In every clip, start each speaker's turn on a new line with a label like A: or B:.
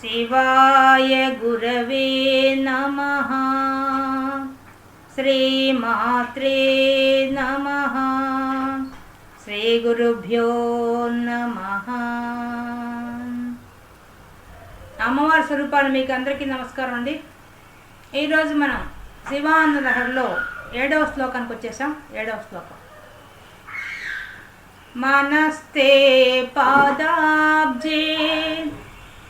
A: శివాయ గురవే నమ. శ్రీమాత్రే నమ. శ్రీ గురుభ్యో నమ. అమ్మవారి స్వరూపాలు మీకు అందరికీ నమస్కారం అండి. ఈరోజు మనం శివానంద నగర్లో ఏడవ శ్లోకానికి వచ్చేసాం. ఏడవ శ్లోకం. మనస్తే పాదాబ్జే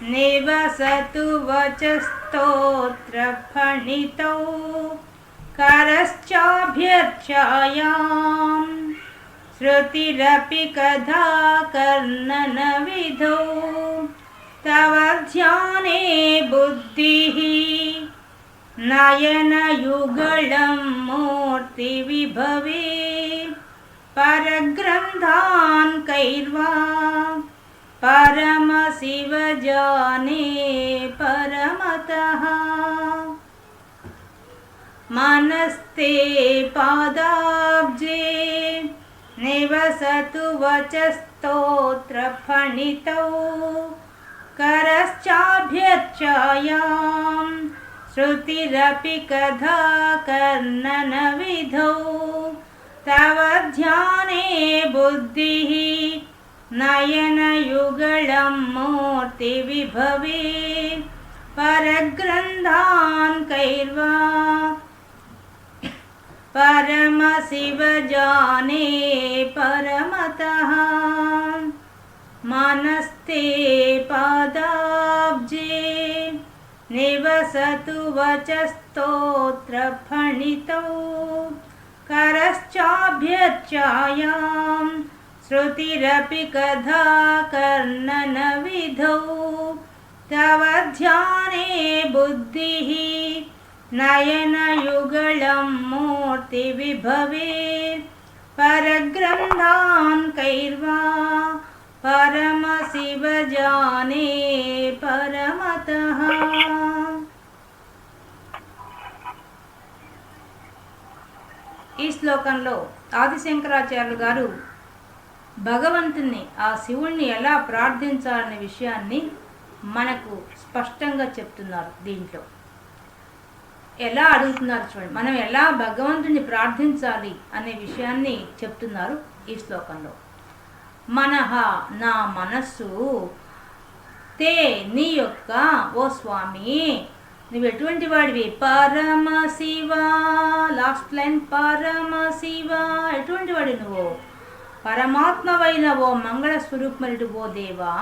A: निवसतु वचस्तोत्र भणितौ करश्चाभ्यर्चायां श्रुतिरपि कदा कर्णनविधौ तव ध्याने बुद्धिः नयनयुगलं मूर्तिविभवे परग्रन्थान् कैर्वा परमशिवजाने परमतः। मनस्ते पादाब्जे निवसतु वचस्तोत्रफणितौ। करश्चाभ्यर्चायां श्रुतिरपि कथा कर्णनविधौ तव ध्याने बुद्धिः नयनयुगलं मूर्तिविभवे परग्रन्थान् कैर्वा परमशिवजाने परमतः मनस्ते पादाब्जे निवसतु वचस्तोत्रफणितौ करश्चाभ्यर्चायां श्रुतिरपि कथा कर्णनविधौ तव ध्याने बुद्धिः नयनयुगलं मूर्तिविभवे परग्रन्थान् कैर्वा परमशिवजाने परमतः ఈ శ్లోకంలో ఆదిశంకరాచార్యులు గారు భగవంతుణ్ణి ఆ శివుణ్ణి ఎలా ప్రార్థించాలనే విషయాన్ని మనకు స్పష్టంగా చెప్తున్నారు దీంట్లో. ఎలా అడుగుతున్నారు చూడండి. మనం ఎలా భగవంతుని ప్రార్థించాలి అనే విషయాన్ని చెప్తున్నారు ఈ శ్లోకంలో. మనహ నా మనస్సు తే నీ యొక్క ఓ స్వామి నువ్వు ఎటువంటి వాడివి? పరమ శివ లాస్ట్ లైన్ పరమ శివ ఎటువంటి వాడి నువ్వు? పరమాత్మవైన ఓ మంగళ స్వరూపమరుడు ఓ దేవా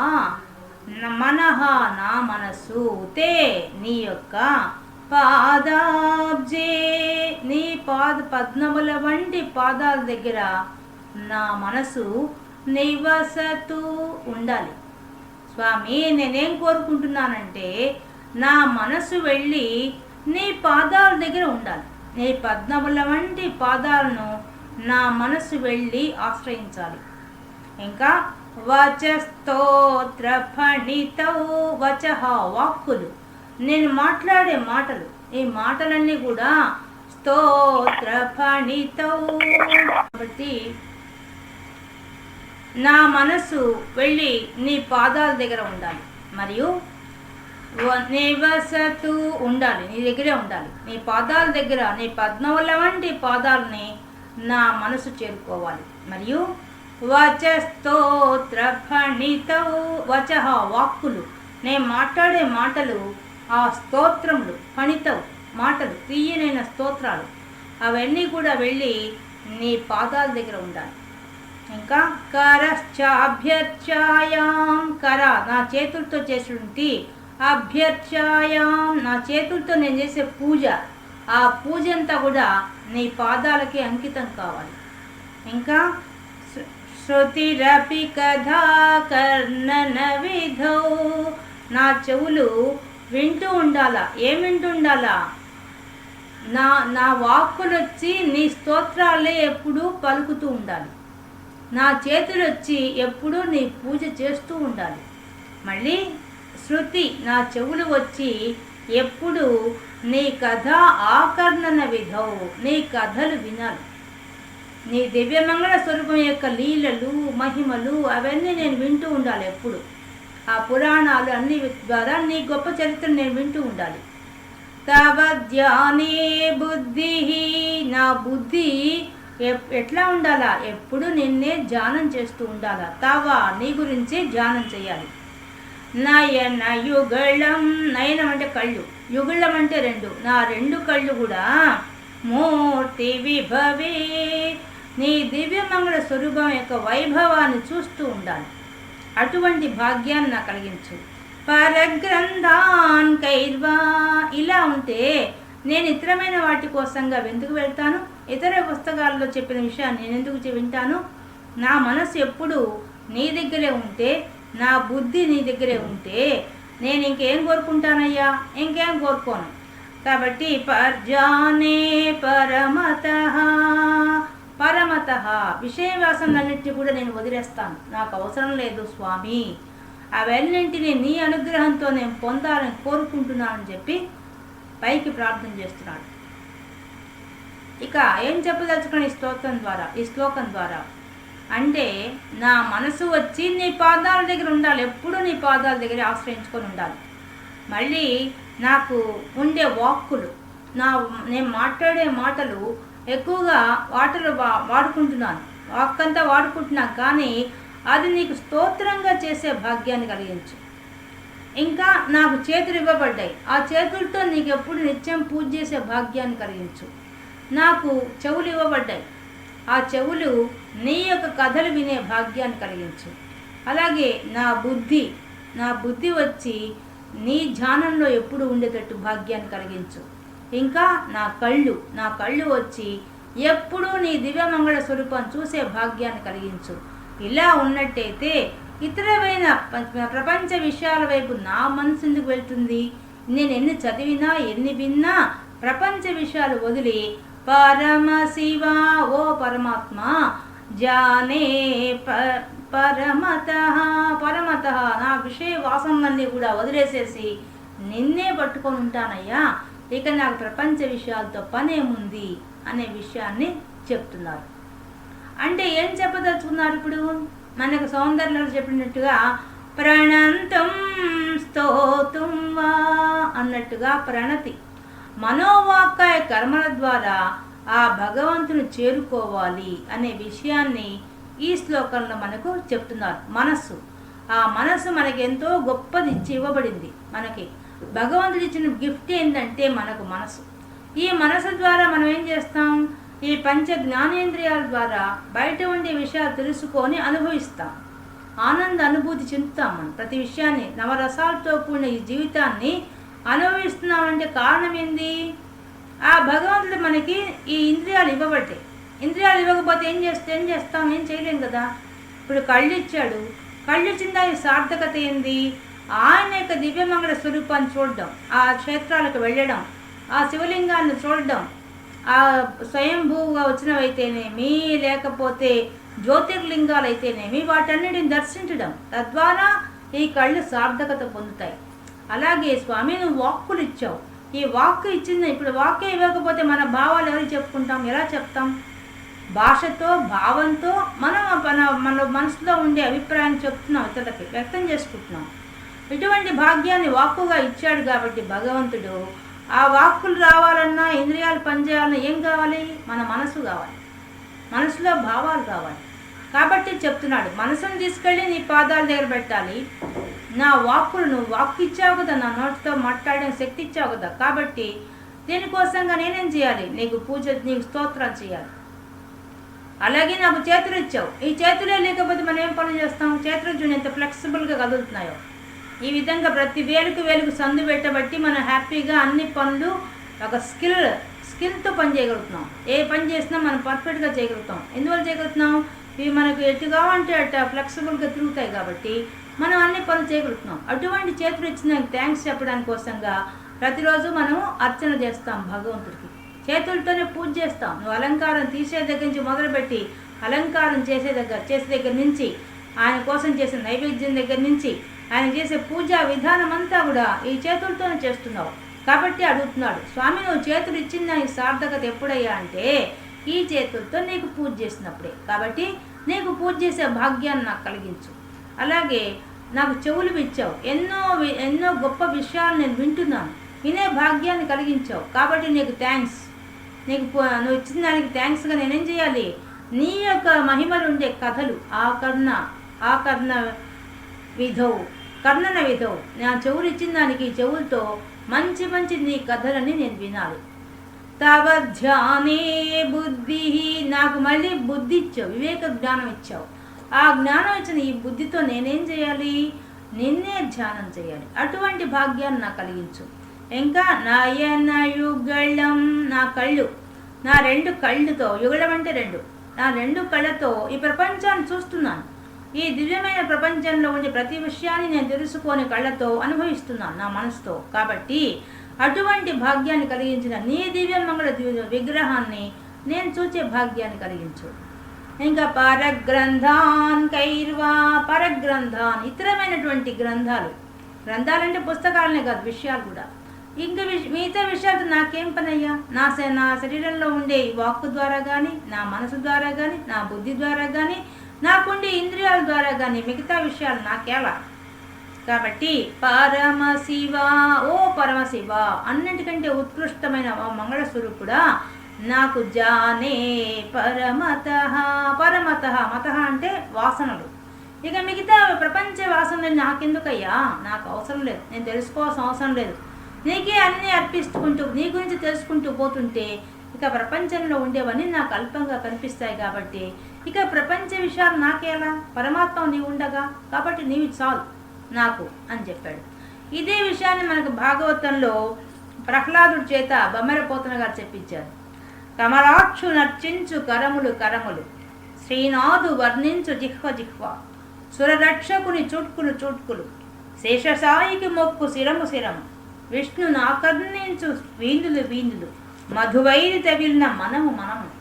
A: మనహ నా మనస్సు తే నీ యొక్క పాదాబ్జే. నీ పాద పద్మముల వంటి పాదాల దగ్గర నా మనసు నివసతూ ఉండాలి. స్వామి నేనేం కోరుకుంటున్నానంటే నా మనసు వెళ్ళి నీ పాదాల దగ్గర ఉండాలి. నీ పద్మముల వంటి పాదాలను నా మనసు వెళ్ళి ఆశ్రయించాలి. ఇంకా వచస్తోత్ర ఫణితౌ వచహ వాక్కులు. నేను మాట్లాడే మాటలు ఈ మాటలన్నీ కూడా స్తోత్ర ఫణితౌ. కాబట్టి నా మనసు వెళ్ళి నీ పాదాల దగ్గర ఉండాలి. మరియు నివసతు ఉండాలి నీ దగ్గరే ఉండాలి. నీ పాదాల దగ్గర నీ పద్మవుల వంటి పాదాలని నా మనసు చేరుకోవాలి. మరియు వచస్తోత్ర ఫణితౌ వచహ వాక్కులు. నేను మాట్లాడే మాటలు ఆ స్తోత్రములు ఫణితవు. మాటలు తీయనైన స్తోత్రాలు. అవన్నీ కూడా వెళ్ళి నీ పాదాల దగ్గర ఉండాలి. ఇంకా కరశ్చాభ్యర్చాయాం కర. నా చేతులతో చేసినటువంటి అభ్యర్చాయాం. నా చేతులతో నేను చేసే పూజ. ఆ పూజ అంతా కూడా నీ పాదాలకి అంకితం కావాలి. ఇంకా శృతిరపి కథా కర్ణన విధౌ. నా చెవులు వింటూ ఉండాలా? ఏం వింటూ ఉండాలా? నా నా వాక్కులు వచ్చి నీ స్తోత్రాలే ఎప్పుడూ పలుకుతూ ఉండాలి. నా చేతులు వచ్చి ఎప్పుడూ నీ పూజ చేస్తూ ఉండాలి. మళ్ళీ శృతి నా చెవులు వచ్చి ఎప్పుడు నీ కథ ఆకర్ణన విధవు నీ కథలు వినాలి నీ దివ్యమంగళ స్వరూపం యొక్క లీలలు మహిమలు అవన్నీ నేను వింటూ ఉండాలి ఎప్పుడు. ఆ పురాణాలు అన్ని ద్వారా నీ గొప్ప చరిత్ర నేను వింటూ ఉండాలి. తవ ధ్యానే బుద్ధి నా బుద్ధి ఎప్- ఎట్లా ఉండాలా? ఎప్పుడు నిన్నే ధ్యానం చేస్తూ ఉండాలా? తవ నీ గురించి ధ్యానం చేయాలి. నయన యుగళం నయనం అంటే కళ్ళు. యుగళం అంటే రెండు. నా రెండు కళ్ళు కూడా మూర్తి విభవే. నీ దివ్యమంగళ స్వరూపం యొక్క వైభవాన్ని చూస్తూ ఉండాలి. అటువంటి భాగ్యాన్ని నాకు కలిగించు. పరగ్రంథాన్ కైర్వా. ఇలా ఉంటే నేను ఇతరమైన వాటి కోసంగా ఎందుకు వెళ్తాను? ఇతర పుస్తకాల్లో చెప్పిన విషయాన్ని నేను ఎందుకు వింటాను నా మనసు ఎప్పుడు నీ దగ్గరే ఉంటే నా బుద్ధి నీ దగ్గరే ఉంటే నేను ఇంకేం కోరుకుంటానయ్యా? ఇంకేం కోరుకోను? కాబట్టి పర్జానే పరమత. పరమత. విషయవాసనలన్నింటినీ కూడా నేను వదిలేస్తాను. నాకు అవసరం లేదు స్వామి. అవన్నింటినీ నీ అనుగ్రహంతో నేను పొందాలని కోరుకుంటున్నానని చెప్పి పైకి ప్రార్థన చేస్తున్నాడు. ఇక ఏం చెప్పదలుచుకుని ఈ స్తోత్రం ద్వారా? ఈ శ్లోకం ద్వారా. అంటే నా మనసు వచ్చి నీ పాదాల దగ్గర ఉండాలి ఎప్పుడూ నీ పాదాల దగ్గర ఆశ్రయించుకొని ఉండాలి. మళ్ళీ నాకు ఉండే వాక్కులు నా నేను మాట్లాడే మాటలు ఎక్కువగా వాటలు వా- వాడుకుంటున్నాను. వాక్కంతా వాడుకుంటున్నాను కానీ అది నీకు స్తోత్రంగా చేసే భాగ్యాన్ని కలిగించు. ఇంకా నాకు చేతులు ఇవ్వబడ్డాయి. ఆ చేతులతో నీకు ఎప్పుడు నిత్యం పూజ చేసే భాగ్యాన్ని కలిగించు. నాకు చెవులు ఇవ్వబడ్డాయి. ఆ చెవులు నీ యొక్క కథలు వినే భాగ్యాన్ని కలిగించు. అలాగే నా బుద్ధి నా బుద్ధి వచ్చి నీ ధ్యానంలో ఎప్పుడు ఉండేటట్టు భాగ్యాన్ని కలిగించు. ఇంకా నా కళ్ళు నా కళ్ళు వచ్చి ఎప్పుడూ నీ దివ్యమంగళ స్వరూపం చూసే భాగ్యాన్ని కలిగించు. ఇలా ఉన్నట్టయితే ఇతరమైన ప్రపంచ విషయాల వైపు నా మనసు ఎందుకు వెళ్తుంది? నేను ఎన్ని చదివినా ఎన్ని విన్నా ప్రపంచ విషయాలు వదిలి పరమ శివ ఓ పరమాత్మ జానే ప పరమత పరమత. నా విషయ వాసనలన్నీ కూడా వదిలేసేసి నిన్నే పట్టుకొని ఉంటానయ్యా. ఇక నాకు ప్రపంచ విషయాలతో పనేముంది అనే విషయాన్ని చెప్తున్నారు. అంటే ఏం చెప్పదలుచుకున్నారు ఇప్పుడు? మనకు సౌందర్యాలు చెప్పినట్టుగా ప్రణంతం స్తోతుం వా అన్నట్టుగా ప్రణతి. మనోవాకాయ కర్మల ద్వారా ఆ భగవంతుని చేరుకోవాలి అనే విషయాన్ని ఈ శ్లోకంలో మనకు చెప్తున్నారు. మనస్సు. ఆ మనస్సు మనకి ఎంతో గొప్పది ఇచ్చి ఇవ్వబడింది. మనకి భగవంతుడు ఇచ్చిన గిఫ్ట్ ఏంటంటే మనకు మనసు ఈ మనసు ద్వారా మనం ఏం చేస్తాం? ఈ పంచ జ్ఞానేంద్రియాల ద్వారా బయట ఉండే విషయాలు తెలుసుకొని అనుభవిస్తాం. ఆనంద అనుభూతి చెందుతాం మనం. ప్రతి విషయాన్ని నవరసాలతో కూడిన ఈ జీవితాన్ని అనుభవిస్తున్నామంటే కారణం ఏంది? ఆ భగవంతుడు మనకి ఈ ఇంద్రియాలు ఇవ్వబట్టే. ఇంద్రియాలు ఇవ్వకపోతే ఏం చేస్తే ఏం చేస్తాం? ఏం చేయలేం కదా? ఇప్పుడు కళ్ళు ఇచ్చాడు. కళ్ళు ఇచ్చిన దాని సార్థకత ఏంది? ఆయన యొక్క దివ్యమంగళ స్వరూపాన్ని చూడడం ఆ క్షేత్రాలకు వెళ్ళడం ఆ శివలింగాన్ని చూడడం ఆ స్వయంభూగా వచ్చినవైతేనేమి లేకపోతే జ్యోతిర్లింగాలు అయితేనేమి వాటన్నిటిని దర్శించడం తద్వారా ఈ కళ్ళు సార్థకత పొందుతాయి. అలాగే స్వామి నువ్వు వాక్కులు ఇచ్చావు. ఈ వాక్కు ఇచ్చింది ఇప్పుడు వాక్కే ఇవ్వకపోతే మన భావాలు ఎవరికి చెప్పుకుంటాం? ఎలా చెప్తాం? భాషతో భావంతో మనం మన మన మనసులో ఉండే అభిప్రాయాన్ని చెప్తున్నాం ఇతరులకి వ్యక్తం చేసుకుంటున్నాం. ఇటువంటి భాగ్యాన్ని వాక్కుగా ఇచ్చాడు కాబట్టి భగవంతుడు ఆ వాక్కులు రావాలన్నా ఇంద్రియాలు పనిచేయాలన్నా ఏం కావాలి? మన మనసు కావాలి. మనసులో భావాలు కావాలి. కాబట్టి చెప్తున్నాడు మనసును తీసుకెళ్ళి నీ పాదాల దగ్గర పెట్టాలి. నా వాక్కులను వాక్కు ఇచ్చావు కదా నా నోటితో మాట్లాడే శక్తి ఇచ్చావు కదా. కాబట్టి దీనికోసంగా నేనేం చేయాలి? నీకు పూజ నీకు స్తోత్రం చేయాలి. అలాగే నాకు చేతులు ఇచ్చావు. ఈ చేతులే లేకపోతే మనం ఏం పనులు చేస్తాం? చేతులు చూడండి ఎంత ఫ్లెక్సిబుల్గా కదులుతున్నాయో. ఈ విధంగా ప్రతి వేలుకు వేలుకు సందు పెట్టబట్టి మనం హ్యాపీగా అన్ని పనులు ఒక స్కిల్ స్కిల్తో పని చేయగలుగుతున్నాం. ఏ పని చేసినా మనం పర్ఫెక్ట్గా చేయగలుగుతాం. ఎందువల్ల చేయగలుగుతున్నాం? ఇవి మనకు ఎటు కావాలంటే అట్ట ఫ్లెక్సిబుల్గా తిరుగుతాయి కాబట్టి మనం అన్ని పనులు చేయగలుగుతున్నాం. అటువంటి చేతులు ఇచ్చిన థ్యాంక్స్ చెప్పడానికి కోసంగా ప్రతిరోజు మనం అర్చన చేస్తాం భగవంతుడికి. చేతులతోనే పూజ చేస్తాం. నువ్వు అలంకారం తీసే దగ్గర నుంచి మొదలుపెట్టి అలంకారం చేసే దగ్గర చేసే దగ్గర నుంచి ఆయన కోసం చేసే నైవేద్యం దగ్గర నుంచి ఆయన చేసే పూజా విధానం అంతా కూడా ఈ చేతులతోనే చేస్తున్నావు. కాబట్టి అడుగుతున్నాడు స్వామి నువ్వు చేతులు ఇచ్చిన దానికి సార్థకత ఎప్పుడయ్యా? అంటే ఈ చేతులతో నీకు పూజ చేసినప్పుడే. కాబట్టి నీకు పూజ చేసే భాగ్యాన్ని నాకు కలిగించు. అలాగే నాకు చెవులు ఇచ్చావు ఎన్నో వి- ఎన్నో గొప్ప విషయాలు నేను వింటున్నాను. వినే భాగ్యాన్ని కలిగించావు. కాబట్టి నీకు థ్యాంక్స్ నీకు నువ్వు ఇచ్చిన దానికి థ్యాంక్స్గా నేనేం చేయాలి? నీ యొక్క మహిమలు ఉండే కథలు. ఆ కర్ణ ఆ కర్ణ విధవు. కర్ణన విధవు. నా చెవులు ఇచ్చిన దానికి చెవులతో మంచి మంచి నీ కథలని నేను వినాలి. తవ ధ్యానే బుద్ధి నాకు మళ్ళీ బుద్ధి ఇచ్చావు. వివేక జ్ఞానం ఇచ్చావు. ఆ జ్ఞానం ఇచ్చిన ఈ బుద్ధితో నేనేం చేయాలి? నిన్నే ధ్యానం చేయాలి. అటువంటి భాగ్యాన్ని నాకు కలిగించు. ఇంకా నయన యుగళం నా కళ్ళు నా రెండు కళ్ళుతో యుగళం అంటే రెండు నా రెండు కళ్ళతో ఈ ప్రపంచాన్ని చూస్తున్నాను. ఈ దివ్యమైన ప్రపంచంలో ఉండే ప్రతి విషయాన్ని నేను తెలుసుకొని కళ్ళతో అనుభవిస్తున్నాను నా మనసుతో. కాబట్టి అటువంటి భాగ్యాన్ని కలిగించిన నీ దివ్య మంగళ దివ్య విగ్రహాన్ని నేను చూచే భాగ్యాన్ని కలిగించు. ఇంకా పరగ్రంథాన్ కైర్వా పరగ్రంథాన్ ఇతరమైనటువంటి గ్రంథాలు. గ్రంథాలంటే పుస్తకాలనే కాదు విషయాలు కూడా. ఇంకా విష మిగతా విషయాలతో నాకేం పనయ్యా? నా నా శరీరంలో ఉండే ఈ వాక్కు ద్వారా కానీ నా మనసు ద్వారా కానీ నా బుద్ధి ద్వారా కానీ నాకుండే ఇంద్రియాల ద్వారా కానీ మిగతా విషయాలు నాకేలా? కాబట్టి పరమశివ ఓ పరమశివ అన్నిటికంటే ఉత్కృష్టమైన ఓ మంగళస్వరూపుడా నాకు జానే పరమత. పరమత మత అంటే వాసనలు. ఇక మిగతా ప్రపంచ వాసనలు నాకెందుకయ్యా? నాకు అవసరం లేదు. నేను తెలుసుకోవాల్సిన అవసరం లేదు. నీకే అన్నీ అర్పిస్తుకుంటూ నీ గురించి తెలుసుకుంటూ పోతుంటే ఇక ప్రపంచంలో ఉండేవన్నీ నాకు అల్పంగా కనిపిస్తాయి కాబట్టి ఇక ప్రపంచ విషయాలు నాకేలా? పరమాత్మ నీవు ఉండగా కాబట్టి నీవి చాలు నాకు అని చెప్పాడు. ఇదే విషయాన్ని మనకు భాగవతంలో ప్రహ్లాదుడి చేత బొమ్మరపోతన గారు చెప్పించారు. కమలాక్షు నర్చించు కరములు కరములు. శ్రీనాథు వర్ణించు జిహ్వ జిహ్వ. సురరక్షకుని చుట్కులు చుట్కులు. శేషసాయికి మొక్కు శిరము శిరము. విష్ణును ఆకర్ణించు వీందులు వీందులు మధువైరి తగిలిన మనము మనము.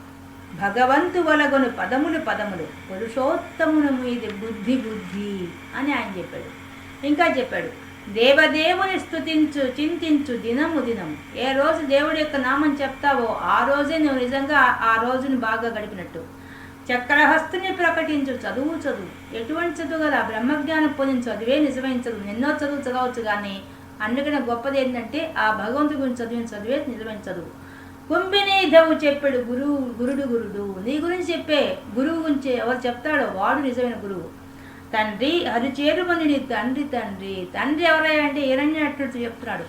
A: భగవంతు వలగొను పదములు పదములు. పురుషోత్తమును మీది బుద్ధి బుద్ధి అని ఆయన చెప్పాడు. ఇంకా చెప్పాడు. దేవదేవుని స్థుతించు చింతించు దినము దినము. ఏ రోజు దేవుడి యొక్క నామం చెప్తావో ఆ రోజే నువ్వు నిజంగా ఆ- రోజుని బాగా గడిపినట్టు. చక్రహస్తుని ప్రకటించు చదువు చదువు. ఎటువంటి చదువు కదా బ్రహ్మజ్ఞానం పొందిన చదువే నిజమైన చదువు. ఎన్నో చదువు చదవచ్చు కానీ అందుకనే గొప్పది ఏంటంటే ఆ భగవంతుడి గురించి చదివిన చదివే నిజమైన చదువు. కుంభినీధవు చెప్పాడు గురువు గురుడు గురుడు. నీ గురించి చెప్పే గురువు గురించి ఎవరు చెప్తాడో వాడు నిజమైన గురువు. తండ్రి హరిచేరుమని తండ్రి తండ్రి. తండ్రి ఎవరయ్యంటే అంటే హిరణ్యటుడితో చెప్తున్నాడు.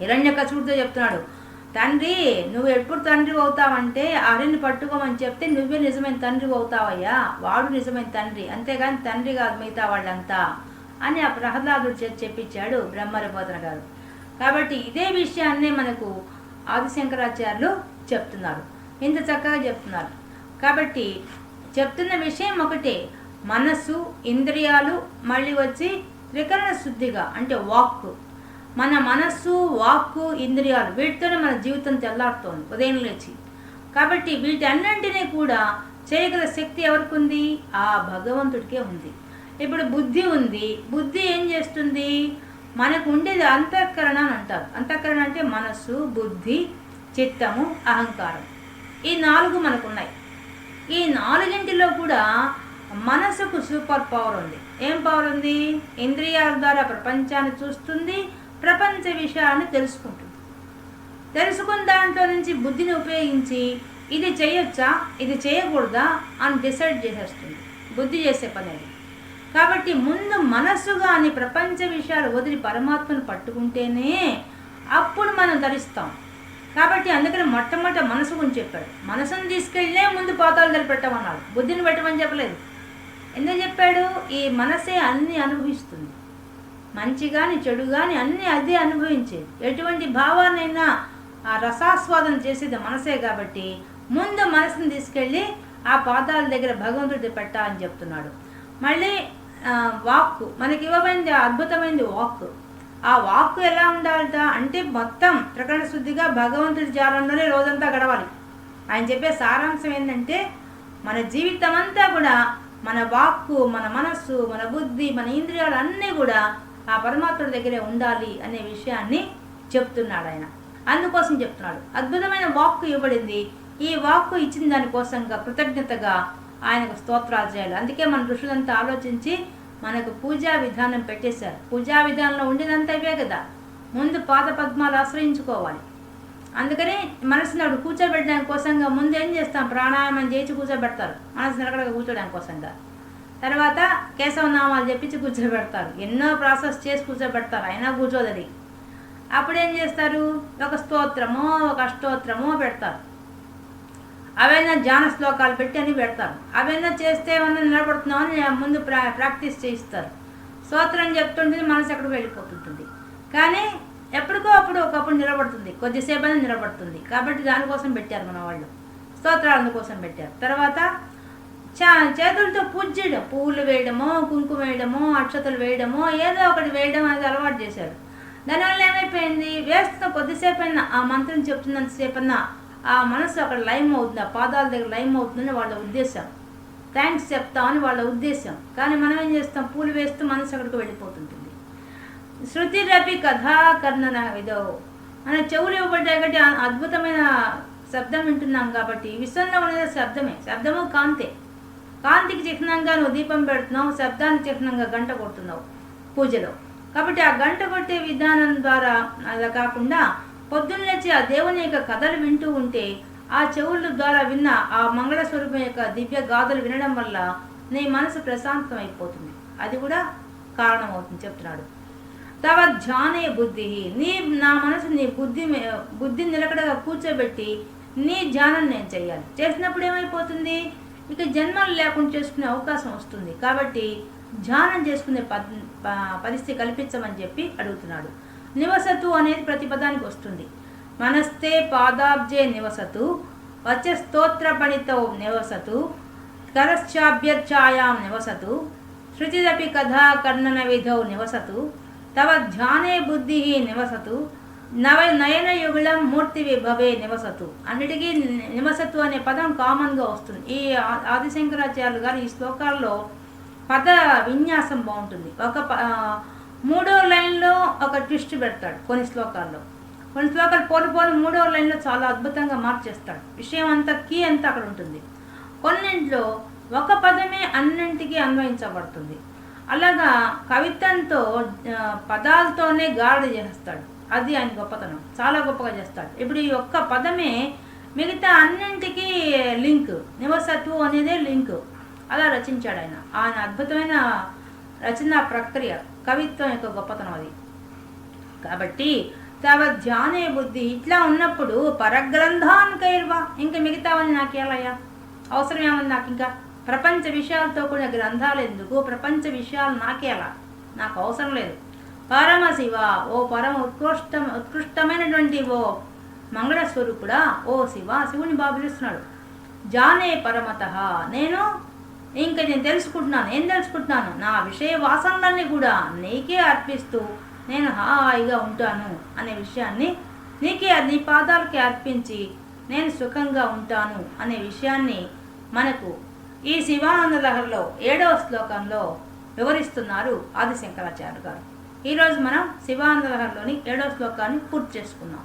A: హిరణ్య కసుడితో చెప్తున్నాడు. తండ్రి నువ్వు ఎప్పుడు తండ్రి అవుతావంటే హరిని పట్టుకోమని చెప్తే నువ్వే నిజమైన తండ్రి అవుతావయ్యా. వాడు నిజమైన తండ్రి. అంతేగాని తండ్రి కాదు మిగతా వాళ్ళంతా అని ఆ ప్రహ్లాదుడు చెప్పించాడు బ్రహ్మరబోధన గారు. కాబట్టి ఇదే విషయాన్నే మనకు ఆదిశంకరాచార్యులు చెప్తున్నారు. ఇంత చక్కగా చెప్తున్నారు. కాబట్టి చెప్తున్న విషయం ఒకటే. మనస్సు ఇంద్రియాలు మళ్ళీ వచ్చి త్రికరణ శుద్ధిగా అంటే వాక్కు. మన మనస్సు వాక్కు ఇంద్రియాలు వీటితోనే మన జీవితం తెల్లారుతోంది ఉదయం లేచి. కాబట్టి వీటన్నింటినీ కూడా చేయగల శక్తి ఎవరికి ఉంది ఆ భగవంతుడికే ఉంది. ఇప్పుడు బుద్ధి ఉంది. బుద్ధి ఏం చేస్తుంది? మనకు ఉండేది అంతఃకరణ అని అంటారు. అంతఃకరణ అంటే మనస్సు బుద్ధి చిత్తము అహంకారం. ఈ నాలుగు మనకు ఉన్నాయి ఈ నాలుగింటిలో కూడా మనసుకు సూపర్ పవర్ ఉంది. ఏం పవర్ ఉంది? ఇంద్రియాల ద్వారా ప్రపంచాన్ని చూస్తుంది ప్రపంచ విషయాన్ని తెలుసుకుంటుంది. తెలుసుకున్న దాంట్లో నుంచి బుద్ధిని ఉపయోగించి ఇది చేయొచ్చా? ఇది చేయకూడదా? అని డిసైడ్ చేసేస్తుంది. బుద్ధి చేసే పని అది కాబట్టి ముందు మనస్సు కానీ ప్రపంచ విషయాలు వదిలి పరమాత్మను పట్టుకుంటేనే అప్పుడు మనం ధరిస్తాం. కాబట్టి అందుకని మొట్టమొదట మనసు గురించి చెప్పాడు. మనసును తీసుకెళ్ళే ముందు పాతాలు ధరి పెట్టమన్నాడు బుద్ధిని పెట్టమని చెప్పలేదు. ఎందుకు చెప్పాడు? ఈ మనసే అన్ని అనుభవిస్తుంది. మంచి కానీ చెడు కానీ అన్నీ అదే అనుభవించేది. ఎటువంటి భావాన్నైనా ఆ రసాస్వాదన చేసేది మనసే కాబట్టి ముందు మనసుని తీసుకెళ్ళి ఆ పాదాల దగ్గర భగవంతుడి పెట్టాలని చెప్తున్నాడు. మళ్ళీ వాక్ వాక్కు. మనకి ఇవ్వబడింది అద్భుతమైనది వాక్కు. ఆ వాక్కు ఎలా ఉండాలట అంటే మొత్తం ప్రకరణ శుద్ధిగా భగవంతుడి జాలంలోనే రోజంతా గడవాలి. ఆయన చెప్పే సారాంశం ఏంటంటే మన జీవితం అంతా కూడా మన వాక్కు మన మనస్సు మన బుద్ధి మన ఇంద్రియాలు అన్నీ కూడా ఆ పరమాత్ముడి దగ్గరే ఉండాలి అనే విషయాన్ని చెప్తున్నాడు ఆయన. అందుకోసం చెప్తున్నాడు. అద్భుతమైన వాక్కు ఇవ్వబడింది. ఈ వాక్కు ఇచ్చిన దానికోసంగా కృతజ్ఞతగా ఆయనకు స్తోత్రాలు చేయాలి. అందుకే మన ఋషులంతా ఆలోచించి మనకు పూజా విధానం పెట్టేశారు. పూజా విధానంలో ఉండేదంతా ఇవే కదా. ముందు పాద పద్మాలు ఆశ్రయించుకోవాలి. అందుకని మనసుని అప్పుడు కూర్చోబెట్టడానికి కోసంగా ముందు ఏం చేస్తాం? ప్రాణాయామం చేసి కూర్చోబెడతారు. మనసు నిలకడగా కూర్చోడానికి కోసంగా. తర్వాత కేశవనామాలు చెప్పించి కూర్చోబెడతారు. ఎన్నో ప్రాసెస్ చేసి కూర్చోబెడతారు. అయినా కూర్చోదు అది అప్పుడు ఏం చేస్తారు? ఒక స్తోత్రమో ఒక అష్టోత్రమో పెడతారు. అవైనా ధ్యాన శ్లోకాలు పెట్టి అని పెడతారు. అవైనా చేస్తే ఏమన్నా నిలబడుతున్నామని ముందు ప్రా ప్రాక్టీస్ చేయిస్తారు. స్తోత్రం చెప్తుంటుంది మనసు ఎక్కడికి వెళ్ళిపోతుంటుంది. కానీ ఎప్పటికో అప్పుడు ఒకప్పుడు నిలబడుతుంది. కొద్దిసేపైనా నిలబడుతుంది. కాబట్టి దానికోసం పెట్టారు మన వాళ్ళు. స్తోత్రాలు అందుకోసం పెట్టారు. తర్వాత చా చేతులతో పూజ చేయడం. పువ్వులు వేయడమో కుంకుమ వేయడమో అక్షతలు వేయడమో ఏదో ఒకటి వేయడం అనేది అలవాటు చేశారు. దానివల్ల ఏమైపోయింది? వేస్తున్న కొద్దిసేపు అయినా ఆ మంత్రం చెప్తున్నంతసేపన్నా ఆ మనసు అక్కడ లైమ్ అవుతుంది. ఆ పాదాల దగ్గర లైమ్ అవుతుందని వాళ్ళ ఉద్దేశం. థ్యాంక్స్ చెప్తామని వాళ్ళ ఉద్దేశం. కానీ మనం ఏం చేస్తాం? పూలు వేస్తూ మనసు అక్కడికి వెళ్ళిపోతుంటుంది. శృతిరపి కథాకర్ణన విధో. మన చెవులు ఇవ్వబడ్డాయి కాబట్టి అద్భుతమైన శబ్దం వింటున్నాం కాబట్టి విశ్వంలో ఉన్నది శబ్దమే. శబ్దము కాంతే. కాంతికి చిహ్నంగా నువ్వు దీపం పెడుతున్నావు శబ్దానికి చిహ్నంగా గంట కొడుతున్నావు పూజలో. కాబట్టి ఆ గంట కొట్టే విధానం ద్వారా అలా కాకుండా పొద్దున్నలేచి ఆ దేవుని యొక్క కథలు వింటూ ఉంటే ఆ చెవుల ద్వారా విన్న ఆ మంగళ స్వరూపం యొక్క దివ్య గాథలు వినడం వల్ల నీ మనసు ప్రశాంతం అయిపోతుంది అది కూడా కారణమవుతుంది చెప్తున్నాడు. తవ ధ్యానే బుద్ధి. నీ నా మనసు నీ బుద్ధి బుద్ధి బుద్ధిని నిలకడగా కూర్చోబెట్టి నీ ధ్యానం నేను చేయాలి చేసినప్పుడు ఏమైపోతుంది? ఇక జన్మలు లేకుండా చేసుకునే అవకాశం వస్తుంది. కాబట్టి ధ్యానం చేసుకునే పద్ ప- పరిస్థితి కల్పించమని చెప్పి అడుగుతున్నాడు. నివసతు అనేది ప్రతిపదానికి వస్తుంది. మనస్తే పాదాబ్జే నివసతు వచ్చే స్తోత్ర పణితో నివసతు కరశ్చాభ్యర్చాయాం నివసతు శృతిరపి కథా కర్ణన విధౌ నివసతు తవ ధ్యానే బుద్ధి నివసతు నవ నయనయుగుళం మూర్తి విభవే నివసతు. అన్నిటికీ నివసతు అనే పదం కామన్గా వస్తుంది. ఈ ఆదిశంకరాచార్యులు గారు ఈ శ్లోకాల్లో పద విన్యాసం బాగుంటుంది. ఒక ప- మూడో లైన్లో ఒక ట్విస్ట్ పెడతాడు కొన్ని శ్లోకాల్లో. కొన్ని శ్లోకాలు పోను పోను మూడో లైన్లో చాలా అద్భుతంగా మార్చేస్తాడు విషయం అంతా కీ అంతా అక్కడ ఉంటుంది. కొన్నింట్లో ఒక పదమే అన్నింటికీ అన్వయించబడుతుంది. అలాగా కవిత్వంతో పదాలతోనే గాఢ చేస్తాడు. అది ఆయన గొప్పతనం. చాలా గొప్పగా చేస్తాడు. ఇప్పుడు ఈ ఒక్క పదమే మిగతా అన్నింటికి లింక్. నివసత్వం అనేదే లింక్. అలా రచించాడు ఆయన. ఆయన అద్భుతమైన రచనా ప్రక్రియ కవిత్వం యొక్క గొప్పతనం అది. కాబట్టి తవ ధ్యానే బుద్ధి ఇట్లా ఉన్నప్పుడు పరగ్రంథానికైర్వా ఇంకా మిగతావని నాకేలయ్యా? అవసరం ఏమని నాకు ఇంకా ప్రపంచ విషయాలతో కూడిన గ్రంథాలు ఎందుకు? ప్రపంచ విషయాలు నాకేలా? నాకు అవసరం లేదు. పరమశివ ఓ పరమ ఉత్కృష్ట ఉత్కృష్టమైనటువంటి ఓ మంగళ స్వరూపుడా ఓ శివ శివుని బాబిలుస్తున్నాడు జానే పరమత. నేను ఇంక నేను తెలుసుకుంటున్నాను. ఏం తెలుసుకుంటున్నాను? నా విషయ వాసనలన్నీ కూడా నీకే అర్పిస్తూ నేను హాయిగా ఉంటాను అనే విషయాన్ని నీకే నీ పాదాలకి అర్పించి నేను సుఖంగా ఉంటాను అనే విషయాన్ని మనకు ఈ శివానంద లహరిలో ఏడవ శ్లోకంలో వివరిస్తున్నారు ఆదిశంకరాచార్య గారు. ఈరోజు మనం శివానంద లహరిలోని ఏడవ శ్లోకాన్ని పూర్తి చేసుకున్నాం